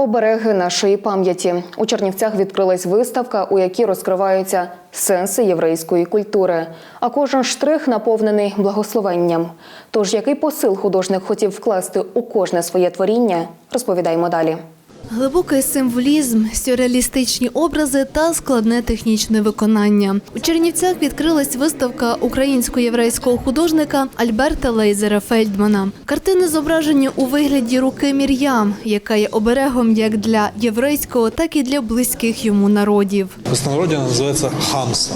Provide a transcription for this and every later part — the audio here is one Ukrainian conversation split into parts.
Обереги нашої пам'яті у Чернівцях відкрилась виставка, у якій розкриваються сенси єврейської культури. А кожен штрих наповнений благословенням. Тож який посил художник хотів вкласти у кожне своє творіння, розповідаємо далі. Глибокий символізм, сюрреалістичні образи та складне технічне виконання. У Чернівцях відкрилась виставка українсько-єврейського художника Альберта Лейзера Фельдмана. Картини зображені у вигляді руки Мір'ям, яка є оберегом як для єврейського, так і для близьких йому народів. В она хамса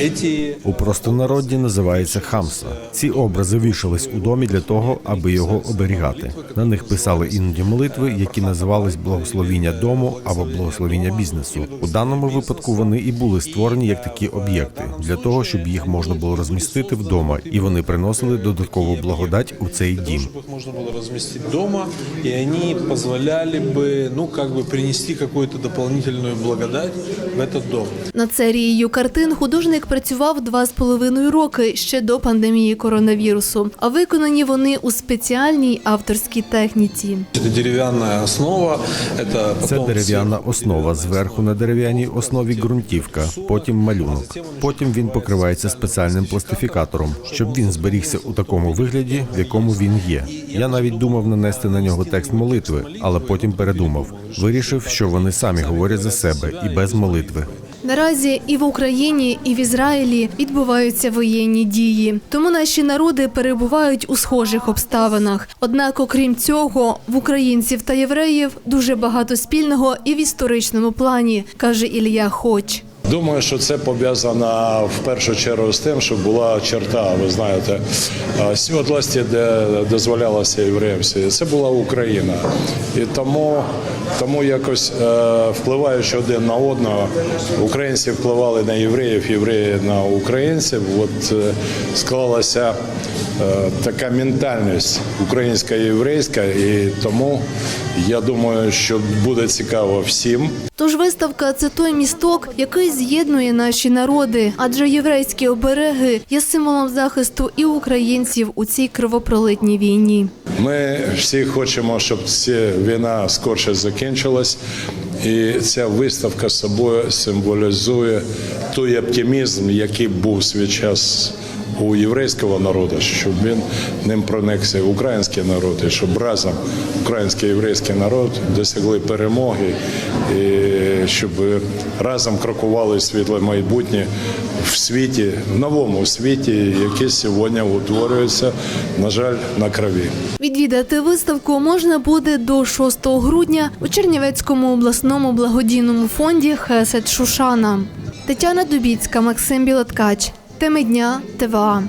Э, Эти У простонароді називається хамса. Ці образи вішались у домі для того, аби його оберігати. На них писали іноді молитви, які називались благословіння дому або благословіння бізнесу. У даному випадку вони і були створені як такі об'єкти для того, щоб їх можна було розмістити вдома, і вони приносили додаткову благодать у цей дім. чтобы их можно было разместить дома, и они позволяли бы, ну, как бы принести какую-то дополнительную благодать в этот дом. Над серією картин художник працював два з половиною роки ще до пандемії коронавірусу. А виконані вони у спеціальній авторській техніці. Это деревянная основа, это Це дерев'яна основа. Зверху на дерев'яній основі ґрунтівка, потім малюнок. Потім він покривається спеціальним пластифікатором, щоб він зберігся у такому вигляді, в якому він є. Я навіть думав нанести на нього текст молитви, але потім передумав. Вирішив, що вони самі говорять за себе і без молитви. Наразі і в Україні, і в Ізраїлі відбуваються воєнні дії. Тому наші народи перебувають у схожих обставинах. Однак, окрім цього, в українців та євреїв дуже багато спільного і в історичному плані, каже Ілля Хоч. Думаю, що це пов'язано в першу чергу з тим, що була черта, ви знаєте, е, світлості, де дозволялося євреям. Це була Україна. І тому, тому якось е, впливаючи один на одного, українці впливали на євреїв, євреї на українців. От е, склалася така ментальність українська і єврейська, і тому я думаю, що буде цікаво всім. Тож виставка це той місток, який з'єднує наші народи, адже єврейські обереги є символом захисту і українців у цій кровопролитній війні. Ми всі хочемо, щоб ця війна скорше закінчилась, і ця виставка собою символізує той оптимізм, який був свій час у єврейського народу, щоб він ним проникся український народ, і щоб разом український і єврейський народ досягли перемоги, і щоб разом крокували світле майбутнє в світі, в новому світі, який сьогодні утворюється, на жаль, на крові. Відвідати виставку можна буде до 6 грудня у Чернівецькому обласному благодійному фонді Хесед Шушана. Тетяна Дубіцька, Максим Білоткач. Теми дня ТВА.